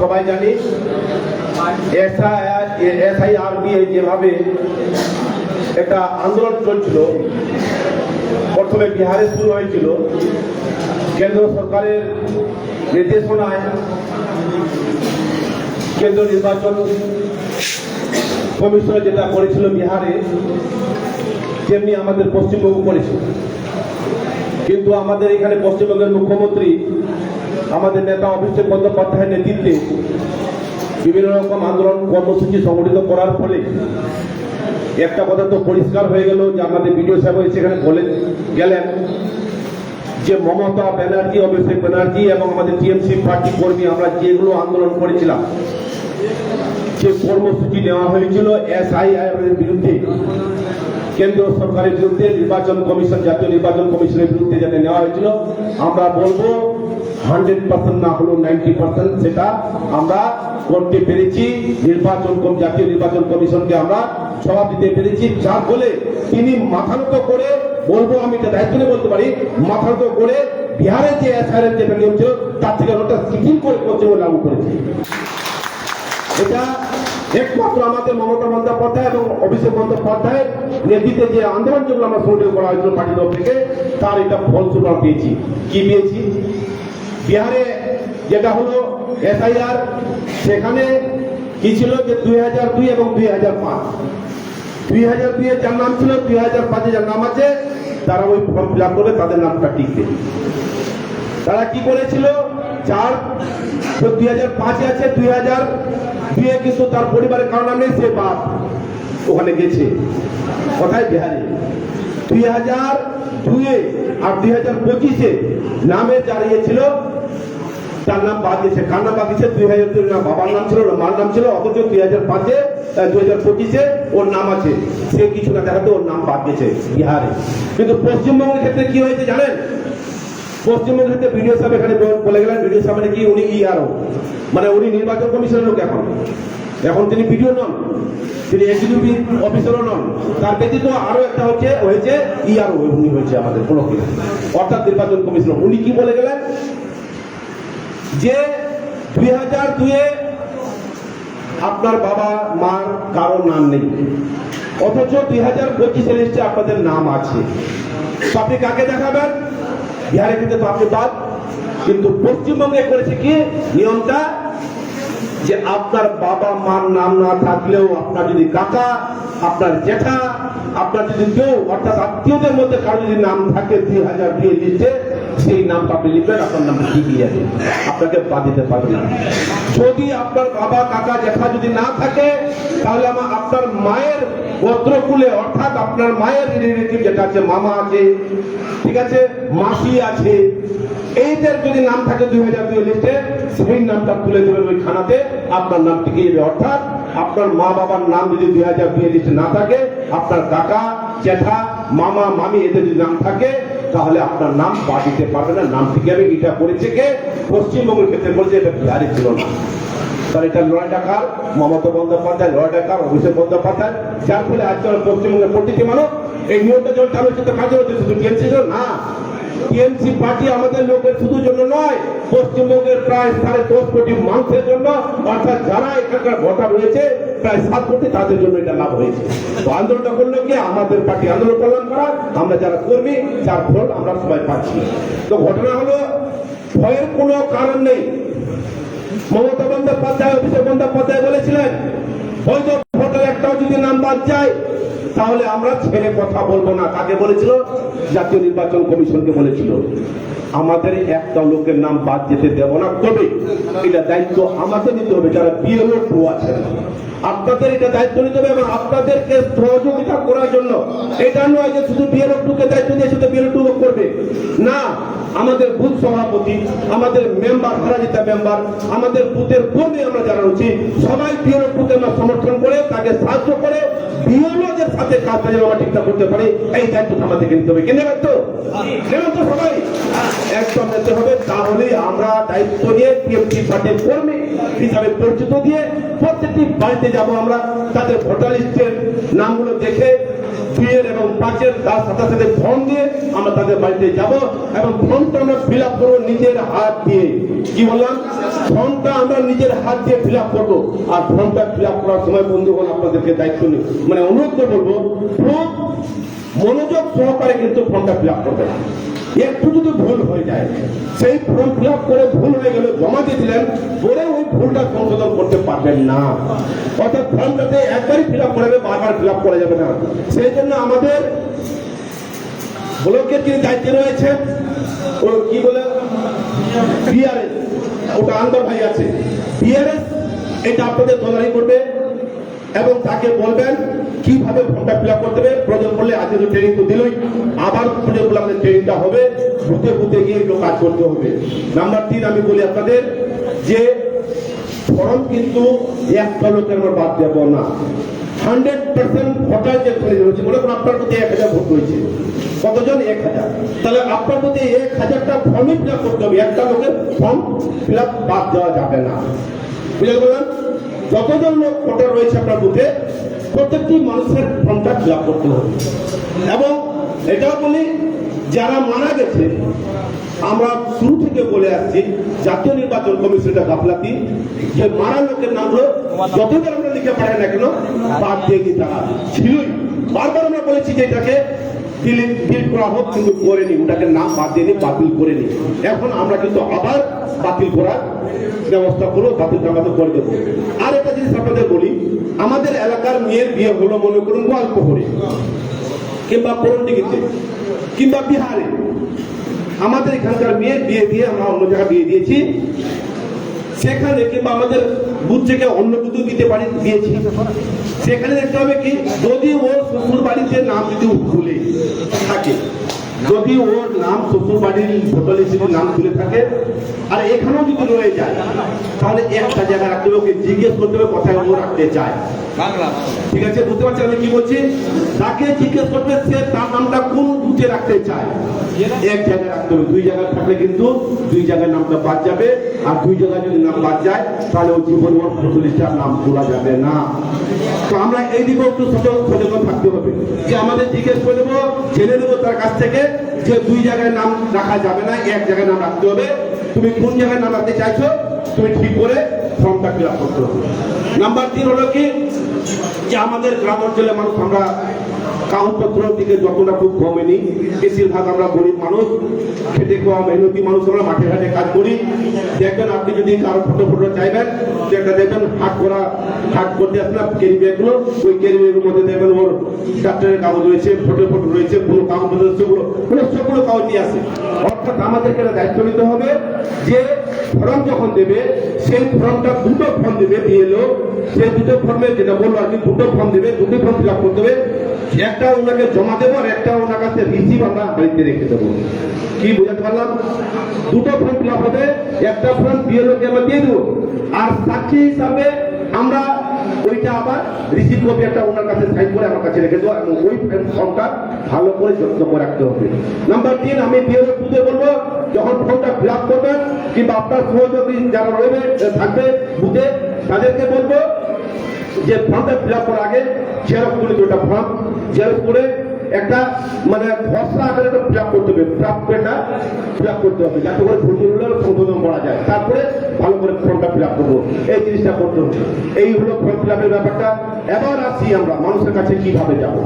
সবাই জানি এসআইআরবিএ যেভাবে একটা আন্দোলন চলছিল, প্রথমে বিহারে শুরু হয়েছিল, কেন্দ্র সরকারের নির্দেশনায় কেন্দ্র নির্বাচন কমিশন যেটা করেছিল বিহারে, তেমনি আমাদের পশ্চিমবঙ্গ করেছিল। কিন্তু আমাদের এখানে পশ্চিমবঙ্গের মুখ্যমন্ত্রী আমাদের নেতা অভিষেক বন্দ্যোপাধ্যায়ের নেতৃত্বে বিভিন্ন রকম আন্দোলন কর্মসূচি সংগঠিত করার ফলে একটা কথা তো পরিষ্কার হয়ে গেল যে আমাদের বিডিও সাহেব সেখানে বলে গেলেন যে মমতা ব্যানার্জি, অভিষেক ব্যানার্জি এবং আমাদের টিএমসি পার্টি কর্মী, আমরা যেগুলো আন্দোলন করেছিলাম, যে কর্মসূচি নেওয়া হয়েছিল এসআইআর এর বিরুদ্ধে কেন্দ্র সরকারের বিরুদ্ধে, নির্বাচন কমিশন, জাতীয় নির্বাচন কমিশনের বিরুদ্ধে যাতে নেওয়া হয়েছিল, আমরা বলব হান্ড্রেড পার্সেন্ট না হলেও নাইনটি পার্সেন্ট সেটা আমরা করতে পেরেছি। নির্বাচন জাতীয় নির্বাচন কমিশনকে আমরা জবাব দিতে পেরেছি। যার ফলে তিনি মাথানত করে, বলব আমি এটা দায়িত্ব নিয়ে বলতে পারি মাথানত করে বিহারের যে এসআইআর যেটা নিয়ম ছিল, তার থেকে অনেকটা শিথিল করে পশ্চিমবঙ্গে লাগু করেছে। এটা একমাত্র আমাদের মমতা বন্দ্যোপাধ্যায় এবং অভিষেক বন্দ্যোপাধ্যায় নেতৃত্বে যে আন্দোলন যেগুলো আমরা সংগঠিত করা হয়েছিল পার্টির তরফ থেকে, তার এটা ফলস্বরূপ পেয়েছি। কি পেয়েছি? বিহারে যেটা হলো এসআইআর, সেখানে কি ছিল যে দুই হাজার দুই এবং দুই হাজার পাঁচ? দুই হাজার দুইয়ে যার নাম ছিল, দুই হাজার পাঁচে যার নাম আছে, তারা ওই ফর্ম ফিল করবে, তাদের নামটা টিকবে তারা কি করেছিল? চার দুই হাজার পাঁচে আছে, দুই হাজার দুয়ে কিন্তু তার পরিবারের কারণ নেই, সে বাপ ওখানে গেছে। কোথায়? বিহারে। দুই হাজার দুয়ে আর দুই হাজার পঁচিশে নামে দাঁড়িয়ে ছিল তার নাম বাদ দিয়েছে। কার নাম বাদ দিয়েছে? দুই হাজার দুই না বাবার নাম ছিল, মার নাম ছিল, অথচ দুই হাজার পাঁচে দুই হাজার পঁচিশে ওর নাম আছে। সে কিছু না দেখাতে ওর নাম বাদ দিয়েছে বিহারে। কিন্তু পশ্চিমবঙ্গের ক্ষেত্রে কি হয়েছে জানেন? পশ্চিমবঙ্গের ক্ষেত্রে বিডিও সাহেব এখানে বল- গেলেন, বিডিও সাহেব মানে কি? উনি ইআরও মানে উনি নির্বাচন কমিশনের লোক এখন। এখন তিনি বিডিও নন, তিনি এক্সিকিউটিভ অফিসারও নন। তার ব্যতীত আরও একটা হচ্ছে, হয়েছে ইআরও উনি হয়েছে আমাদের ব্লকে অর্থাৎ নির্বাচন কমিশনার। উনি কি বলে গেলেন? যে দুই হাজার দুয়ে আপনার বাবা, মার কারও নাম নেই। অথচ দুই হাজার পঁচিশে লিস্টে আপনাদের নাম আছে। আপনি কাকে দেখাবেন? বিহারের ক্ষেত্রে তো আপনি বাদ। কিন্তু পশ্চিমবঙ্গে করেছে কি? নিয়মটা যে আপনার বাবা মার নাম না থাকলেও আপনার যদি কাকা, আপনার জেঠা, আপনার যদি কেউ, অর্থাৎ আত্মীয়দের মধ্যে কারও যদি নাম থাকে দুই হাজার দুই লিস্টে সেই নামটা আপনি লিখবেন, আপনার নাম ঠিক যাবে আপনাকে বাদ দিতে পারবে না। যদি আপনার বাবা, কাকা, জেঠা যদি না থাকে, তাহলে আমার আপনার মায়ের গোত্রকুলে, অর্থাৎ আপনার মায়ের রিলেটিভ যেটা আছে, মামা আছে, ঠিক আছে, মাসি আছে এইদের যদি নাম থাকে দুই হাজার দুই লিস্টে সেই নামটা তুলে দেবেন ওই খানাতে, আপনার নাম টিকে যাবে অর্থাৎ আপনার মা বাবার নাম যদি দুই হাজার দুই লিস্টে না থাকে, আপনার কাকা, জেঠা, মামা, মামি, এদের যদি নাম থাকে, তাহলে আপনার নাম বাদ দিতে পারবে না। নাম টিকে যাবে এটা করেছে কে? পশ্চিমবঙ্গের ক্ষেত্রে বলছে, এটা বিহারে ছিল না তাহলে এটা লড়াইটা কার? মমতা বন্দ্যোপাধ্যায়, লড়াইটা কার? অভিষেক বন্দ্যোপাধ্যায়। যার ফলে আজকাল পশ্চিমবঙ্গের প্রতিটি মানুষ এই নিয়মটা যখন চালু হচ্ছে তো কাজে হচ্ছে শুধু না। টিএমসি পার্টি আমাদের লোকের শুধু জন্য নয়, পশ্চিমবঙ্গের প্রায় সাড়ে দশ কোটি মানুষের জন্য, অর্থাৎ যারা এখানকার ভোটার রয়েছে, প্রায় সাত কোটি তাদের জন্য এটা লাভ হয়েছে। তো আন্দোলনটা করল কি? আমাদের পার্টি আন্দোলন করলাম করা, আমরা যারা কর্মী, যার ফল আমরা সবাই পাচ্ছি। তো ঘটনা হলো, ভয়ের কোনো কারণ নেই। মমতা বন্দ্যোপাধ্যায়, অভিষেক বন্দ্যোপাধ্যায় বলেছিলেন, বৈধ ভোটার একটাও যদি নাম বাদ যায় তাহলে আমরা ছেড়ে কথা বলব না। কাকে বলেছিল? জাতীয় নির্বাচন কমিশনকে বলেছিল। আমাদের একটা লোকের নাম বাদ যেতে দেব না। তবে এটা দায়িত্ব আমাদের নিতে হবে, যারা বিএলও টু আছেন আপনাদের এটা দায়িত্ব নিতে হবে এবং আপনাদেরকে সহযোগিতা করার জন্য। এটা নয় যে শুধু বিএলও টুকে দায়িত্ব দিয়ে শুধু বিএলও টু করবে। না, আমাদের বুথ সভাপতি, আমাদের মেম্বার, হারাজিতা মেম্বার, আমাদের বুথের কর্মী আমরা যারা রয়েছি, সবাই বিএলও টুকে আমরা সমর্থন করে, তাকে সাহায্য করে বিএলওদের সাথে কাজটা যেন আমরা ঠিকঠাক করতে পারি, এই দায়িত্ব আমাদেরকে নিতে হবে। কিনে তো? তো সবাই? একদম নিতে হবে তাহলে আমরা দায়িত্ব নিয়ে টিএমসি পার্টির কর্মী হিসাবে পরিচিত দিয়ে প্রত্যেকটি বাড়িতে যাব আমরা, তাদের ভোটার লিস্টের নামগুলো দেখে এবং পাঁচের দাস সাথে ফর্ম দিয়ে আমরা তাদের বাড়িতে যাব এবং আমরা ফিল আপ করব নিজের হাত দিয়ে। কি বললাম? আমরা নিজের হাত দিয়ে ফিল আপ করব। আর ফর্মটা ফিল আপ করার সময় বন্ধুগণ, আপনাদেরকে দায়িত্ব মানে অনুরোধ করব খুব মনোযোগ সহকারে কিন্তু ফর্মটা ফিল আপ করবে না একটু যদি ভুল হয়ে যায়, সেই ফর্ম ফিল করে ভুল হয়ে গেলে জমা দিয়ে দিলেন পরে ওই ভুলটা সংশোধন করতে পারবেন না। অর্থাৎ ফর্মটাতে একবারই ফিল আপ করা যাবে বারবার ফিল আপ করা যাবে না। সেই জন্য আমাদের ব্লকের যিনি দায়িত্বে রয়েছেন ও কি বলে? বিআরএস ওটা আন্দর ভাই আছে। বিআরএস এটা আপনাদের তদারি করবে এবং তাকে বলবেন কীভাবে ফর্মটা ফিল আপ করতে হবে? প্রয়োজন করলে আজকে তো ট্রেনিং তো দিলই। আবার প্রয়োজন করলে আমাদের ট্রেনিংটা হবে। বুথে বুথে গিয়ে এগুলো কাজ করতে হবে। নাম্বার তিন, আমি বলি আপনাদের যে ফর্ম কিন্তু একটা লোকের আমরা বাদ দেবো না। হান্ড্রেড পার্সেন্ট ভোটার যে রয়েছে মনে করুন আপনার প্রতি এক হাজার ভোট রয়েছে। কতজন? এক হাজার। তাহলে আপনার প্রতি এক হাজারটা ফর্মই ফিল আপ করতে হবে। একটা লোকের ফর্ম ফিল আপ বাদ দেওয়া যাবে না। বুঝতে পারলেন যতজন লোক ভোটার রয়েছে আপনার বুথে প্রত্যেকটি মানুষের ফর্মটা ফিল করতে হবে। এবং এটাও বলি, যারা মারা গেছে, আমরা শুরু থেকে বলে আসছি, জাতীয় নির্বাচন কমিশনটা গাফলাতি, যে মারা লোকের নাম নামগুলো যতবার আমরা লিখে পাঠাই না কেন, বাদ দিয়ে দিতে ছিলই। বারবার আমরা বলেছি যে এটাকে করা হোক, কিন্তু ওটাকে বাদ দিয়ে বাতিল এখন আমরা কিন্তু আবার বাতিল করার ব্যবস্থা বাতিল আমাদের করে দেবো। আর একটা জিনিস আপনাদের বলি, আমাদের এলাকার মেয়ের বিয়ে হলো, মনে করুন কিংবা কিংবা বিহারে। আমাদের এখানকার মেয়ের বিয়ে দিয়ে আমরা অন্য জায়গায় বিয়ে দিয়েছি। সেখানে কিংবা আমাদের বুথ থেকে অন্য কিছু দিতে পারি, দিয়েছি। সেখানে দেখতে হবে কি, যদি ওর শ্বশুর বাড়িতে নাম যদি ভুলে থাকে। যদি ওর নাম শ্বশুর বাড়ির ভোটার লিস্টে নাম তুলে থাকে আর এখানেও যদি রয়ে যায় তাহলে একটা জায়গায় রাখতে হবে ওকে জিজ্ঞেস করতে হবে কোথায় ও রাখতে চায়। ঠিক আছে বুঝতে পারছেন আমি কি বলছি? তাকে জিজ্ঞেস করবে সে তার নামটা কোন বুথে রাখতে চায়? এক জায়গায় রাখতে হবে দুই জায়গায় থাকলে কিন্তু দুই জায়গায় নামটা বাদ যাবে। আর দুই জায়গায় যদি নাম বাদ যায় তাহলে ওই জীবন ওর ফটোলিস্টার নাম তোলা যাবে না। তো আমরা এই দিকেও একটু সচেতন থাকতে হবে। যে আমাদের জিজ্ঞেস করে দেবো জেনে নেব তার কাছ থেকে যে দুই জায়গায় নাম রাখা যাবে না, এক জায়গায় নাম রাখতে হবে। তুমি কোন জায়গায় নাম রাখতে চাইছো, তুমি ঠিক করে ফর্মটা ফিল আপ করতে হবে। নাম্বার তিন হলো কি? যে আমাদের গ্রাম অঞ্চলের মানুষ আমরা কাগজপত্রের দিকে যতটা খুব কমেনি বেশিরভাগ আমরা গরিব মানুষ, খেটে খাওয়া মেহনতি মানুষ আমরা মাঠে ঘাটে কাজ করি। দেখবেন আপনি যদি কারও ফটো ফটো চাইবেন যেটা দেখবেন হাট করা, হাট করতে আসলে ক্যারি ব্যাগগুলো ওই ক্যারি ব্যাগের মধ্যে দেখবেন ওর ডাক্তারের কাগজ রয়েছে, ফটো ফটো রয়েছে কোনো কাগজ সেগুলো মানে সবগুলো কাগজ নিয়ে আসে। অর্থাৎ আমাদেরকে দায়িত্ব নিতে হবে যে ফর্ম যখন দেবে, সেই ফর্মটা দুটো ফর্ম দেবে বিএলও সেই দুটো ফর্মে যেটা বলল আর কি, দুটো ফর্ম দেবে, দুটো ফর্ম ফিল আপ করতে হবে। একটা ওনাকে জমা দেবো আর একটা ওনার কাছে রিসিভ আমরা বাড়িতে রেখে দেবো। কি বুঝাতে পারলাম? দুটো ফর্ম ফিল হবে, একটা ফর্ম বিএলও কে আমরা দিয়ে দেবো, আর সাক্ষী হিসাবে আমরা ওইটা আবার রিসিভ কপি একটা ওনার কাছে সাইন করে আমার কাছে রেখে দেবো এবং ওই ফর্মটা ভালো করে যত্ন করে রাখতে হবে। নাম্বার তিন, আমি বিএলও বুঝে বলব, যখন ফর্মটা ফিল আপ করবেন কিংবা আপনার সহযোগী যারা রয়েছে, থাকবে বুথে তাদেরকে বলব যে ফর্মটা ফিল করার আগে জেরক্স করে দুটা ফর্ম জেরক্স করে একটা মানে খসড়া আকারে ফিল আপ করতে হবে। ফিল আপ করে ফিল করতে হবে। যাতে করে ভুল হলে সংশোধন করা যায়। তারপরে ভালো করে ফর্মটা ফিল করব। এই জিনিসটা করতে হবে। এই হলো ফর্ম ফিল আপের ব্যাপারটা। এবার আসি আমরা মানুষের কাছে কীভাবে যাব।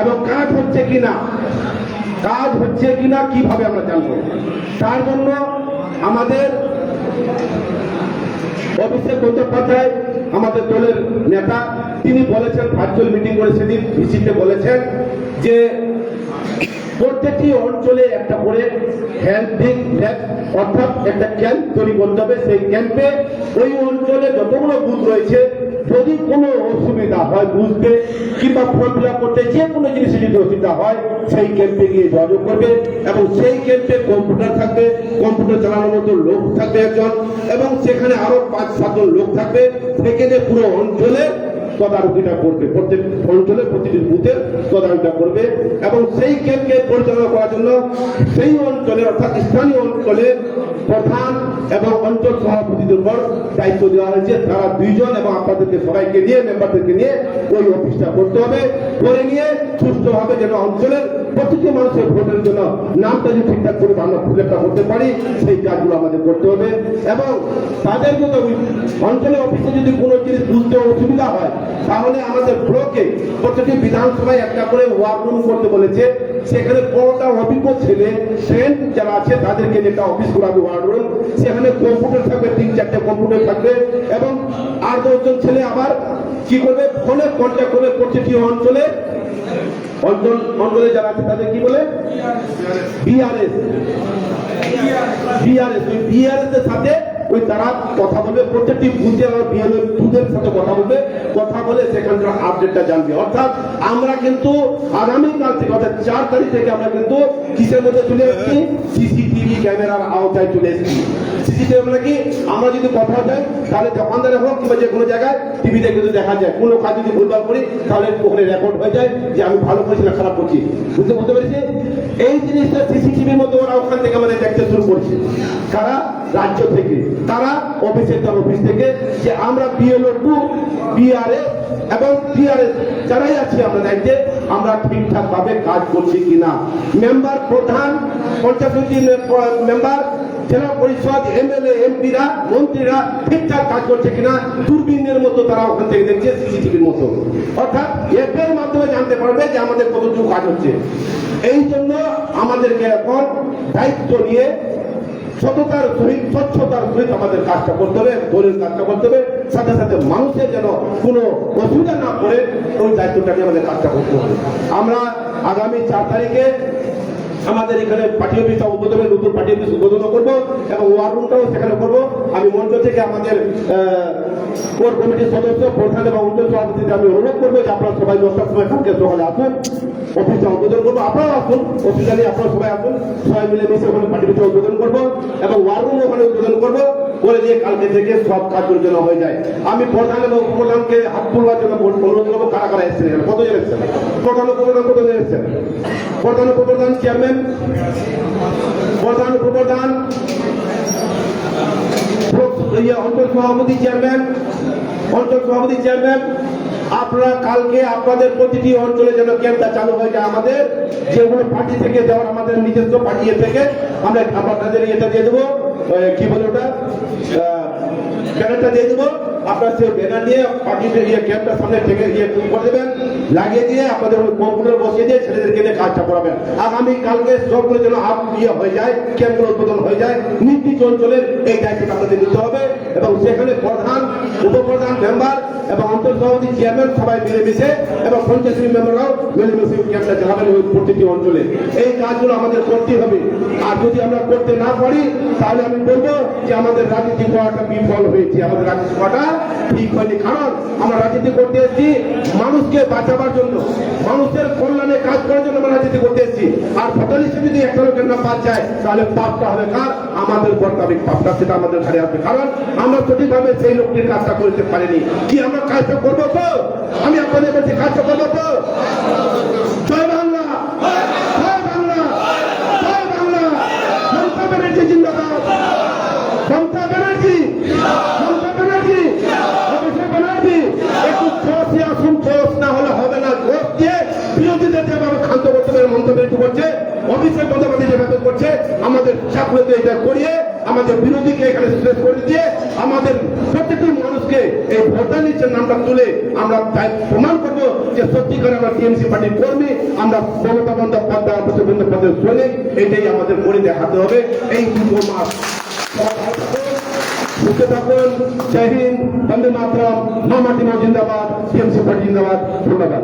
এবং কাজ হচ্ছে কি না কাজ হচ্ছে কিনা কীভাবে আমরা জানব। তার জন্য আমাদের অভিষেক বন্দ্যোপাধ্যায় আমাদের দলের নেতা, তিনি বলেছেন ভার্চুয়াল মিটিং করে সেদিন ভিসিতে বলেছেন যে প্রত্যেকটি অঞ্চলে একটা করে হেল্পিং অর্থাৎ একটা ক্যাম্প তৈরি করতে হবে। সেই ক্যাম্পে ওই অঞ্চলে যতগুলো বুথ রয়েছে যদি কোনো অসুবিধা হয় বুঝতে কিংবা ফর্ম ফিল আপ করতে যে কোনো জিনিসে যদি অসুবিধা হয়, সেই ক্যাম্পে গিয়ে যোগাযোগ করবে এবং সেই ক্যাম্পে কম্পিউটার থাকবে কম্পিউটার চালানোর মতো লোক থাকবে একজন এবং সেখানে আরও পাঁচ সাতজন লোক থাকবে। থেকে যে পুরো অঞ্চলে তদারকিটা করবে, প্রত্যেক অঞ্চলে প্রতিটি বুথের তদারকিটা করবে এবং সেই ক্যাম্পকে পরিচালনা করার জন্য সেই অঞ্চলে অর্থাৎ স্থানীয় অঞ্চলে প্রধান এবং অঞ্চল সভাপতিদের উপর দায়িত্ব দেওয়া হয়েছে। তারা দুইজন এবং আপনাদেরকে সবাইকে নিয়ে মেম্বারদেরকে নিয়ে ওই অফিসটা করতে হবে। করে নিয়ে সুষ্ঠুভাবে যেন অঞ্চলের প্রতিটি মানুষের ভোটের জন্য নামটা যদি ঠিকঠাক করে আমরা খুলেটা করতে পারি, সেই কাজগুলো আমাদের করতে হবে। এবং তাদের যদি অঞ্চলের অফিসে যদি কোনো জিনিস বুঝতে অসুবিধা হয়, তাহলে আমাদের ব্লকে প্রতিটি বিধানসভায় একটা করে ওয়ার্ড রুম করতে বলেছে। সেখানে বড়টা অভিজ্ঞ ছেলে ট্রেন যারা আছে তাদেরকে যেটা অফিস করাবে ওয়ার্ড রুম সেখানে কম্পিউটার থাকবে, তিন চারটে কম্পিউটার থাকবে। এবং আর দশজন ছেলে আবার কি করবে? ফোনে কন্ট্যাক্ট করবে প্রতিটি অঞ্চলে, অঞ্চল, অঞ্চলে যারা আছে তাদের কি বলে? বিআরএস বিআরএস বিআরএস এর সাথে ওই তারা কথা বলবে, প্রত্যেকটি বুথে আমার বিএলএ বুথের সাথে কথা বলবে, কথা বলে সেখান সেখানকার আপডেটটা জানবে। অর্থাৎ আমরা কিন্তু আগামীকাল থেকে, অর্থাৎ চার তারিখ থেকে আমরা কিন্তু কিসের মধ্যে চলে এসেছি? সিসিটিভি ক্যামেরার আওতায় চলে এসেছি। সিসিটিভি আমরা কি? আমরা যদি কথা যায় তাহলে দোকানদারে হোক কিংবা যে কোনো জায়গায় টিভিতে কিন্তু দেখা যায়। কোনো কাজ যদি ভুলভাল করি, তাহলে ওখানে রেকর্ড হয়ে যায় যে আমি ভালো করছি না খারাপ করছি। বুঝতে বুঝতে পেরেছি এই জিনিসটা সিসিটিভির মধ্যে ওরা ওখান থেকে মানে দেখতে শুরু করছে। কারা? রাজ্য থেকে। তারা অফিসের তার অফিস থেকে যে আমরা বিএলও টু বিআরএস এবং টিআরএস যারাই আছি আমরা দায়িত্বে, আমরা ঠিকঠাক ভাবে কাজ করছি কিনা। মেম্বার প্রধান পঞ্চায়েত মেম্বার জেলা পরিষদ, এমএলএ, এমপিরা, মন্ত্রীরা ঠিকঠাক কাজ করছে কিনা দূরবীনের মতো তারা ওখান থেকে দেখছে সিসিটিভির মতো। অর্থাৎ এর মাধ্যমে জানতে পারবে যে আমাদের কতটুকু কাজ হচ্ছে। এই জন্য আমাদেরকে এখন দায়িত্ব নিয়ে সততার সহিত, স্বচ্ছতার সহিত আমাদের কাজটা করতে হবে, দলের কাজটা করতে হবে। সাথে সাথে মানুষের যেন কোনো অসুবিধা না করে ওই দায়িত্বটাকে আমাদের কাজটা করতে হবে। আমরা আগামী চার তারিখে আমাদের এখানে পার্টি অফিসটা উদ্বোধনের নতুন পার্টি অফিস উদ্বোধন করব এবং ওয়ার রুমটাও সেখানে করব। আমি মঞ্চ থেকে আমাদের কোর কমিটির সদস্য, প্রধান এবং অঞ্চল সভাপতিকে আমি অনুরোধ করব যে আপনারা সবাই দশটার সময় কালকে সকালে আসুন অফিসটা উদ্বোধন করব। আপনারাও আসুন অফিসে আপনারা সবাই আসুন, সবাই মিলে মিশে ওখানে পার্টি অফিসটা উদ্বোধন করব এবং ওয়ার রুম ওখানে উদ্বোধন করব। করে দিয়ে কালকে থেকে সব কাজগুলো যেন হয়ে যায়। আমি প্রধান এবং উপপ্রধানকে হাত তোলার জন্য বল- অনুরোধ করব কারা কারা এসেছেন? কতজন এসেছেন? প্রধান উপপ্রধান কতজন এসেছেন? প্রধান উপপ্রধান চেয়ারম্যান? প্রধান উপপ্রধান? ইয়ে, অঞ্চল সভাপতি চেয়ারম্যান? অঞ্চল সভাপতি চেয়ারম্যান? আপনারা কালকে আপনাদের প্রতিটি অঞ্চলে যেন ক্যাম্পটা চালু হয়ে যায় আমাদের যেগুলো পার্টি থেকে দেওয়ার আমাদের নিজস্ব পার্টি থেকে আমরা আপনাদের এটা দিয়ে দেবো। কি বলে ওটা? ব্যানারটা দিয়ে দেবো। আপনার সেই ব্যানার নিয়ে ক্যাম্পটা সামনে থেকে করে দেবেন, লাগিয়ে দিয়ে আপনাদের কম্পিউটার বসিয়ে দিয়ে ছেলেদেরকে দিয়ে কাজটা করাবেন। আগামী কালকে সবগুলো যেন আপ হয়ে যায় উদ্বোধন হয়ে যায় এই দায়িত্বটা আপনাদের নিতে হবে এবং সেখানে প্রধান, উপপ্রধান মেম্বার এবং অঞ্চল চেয়ারম্যান সবাই মিলেমিশে এবং পঞ্চায়েত মেম্বাররাও মিলেমিশে ক্যাম্পটা চালাবেন ওই প্রতিটি অঞ্চলে। এই কাজগুলো আমাদের করতেই হবে। আর যদি আমরা করতে না পারি, তাহলে আমি বলব যে আমাদের রাজনীতি করাটা বিফল হয়েছে, আমাদের রাজনীতি করাটা ঠিক হয়নি। কারণ আমরা রাজনীতি করতে এসেছি মানুষকে বাঁচাবার জন্য, মানুষের কল্যাণে কাজ করার জন্য আমরা রাজনীতি করতে এসেছি। আর ভোটার যদি একটা লোকের নাম বাদ যায়, তাহলে পাপটা হবে কার? আমাদের বর্তাবিক পাপটা, সেটা আমাদের ঘাড়ে আসবে। কারণ আমরা সঠিকভাবে সেই লোকটির কাজটা করতে পারিনি। কি আমরা কাজটা করব তো? আমি আপনাদের বলছি, কাজটা করব তো? জয় বাংলা! জয় বাংলা! জয় বাংলা! মমতা ব্যানার্জি জিন্দাবাদ মমতা ব্যানার্জি মমতা ব্যানার্জি অভিষেক ব্যানার্জি একটু জোশে আসুন জোশ না হলে হবে না জোশ দিয়ে বিরোধীদের যেভাবে ক্ষান্ত করতে পারে মমতা ব্যানার্জি করছে যেভাবে করছে, আমাদের এটা করিয়ে, আমাদের বিরোধীকে এখানে করে দিয়ে আমাদের প্রত্যেকটি মানুষকে এই ভোটার লিস্টের নামটা তুলে আমরা প্রমাণ করব যে সত্যিকার আমরা টিএমসি পার্টির কর্মী, আমরা মমতা বন্দ্যোপাধ্যায় বন্দ্যোপাধ্যায়ের সৈনিক, এটাই আমাদের করে দেখাতে হবে। এই দুটো মাস সুস্থ থাকুন, জয় হিন্দ, বন্দে মাতরম জিন্দাবাদ, টিএমসি পার্টি জিন্দাবাদ, ধন্যবাদ।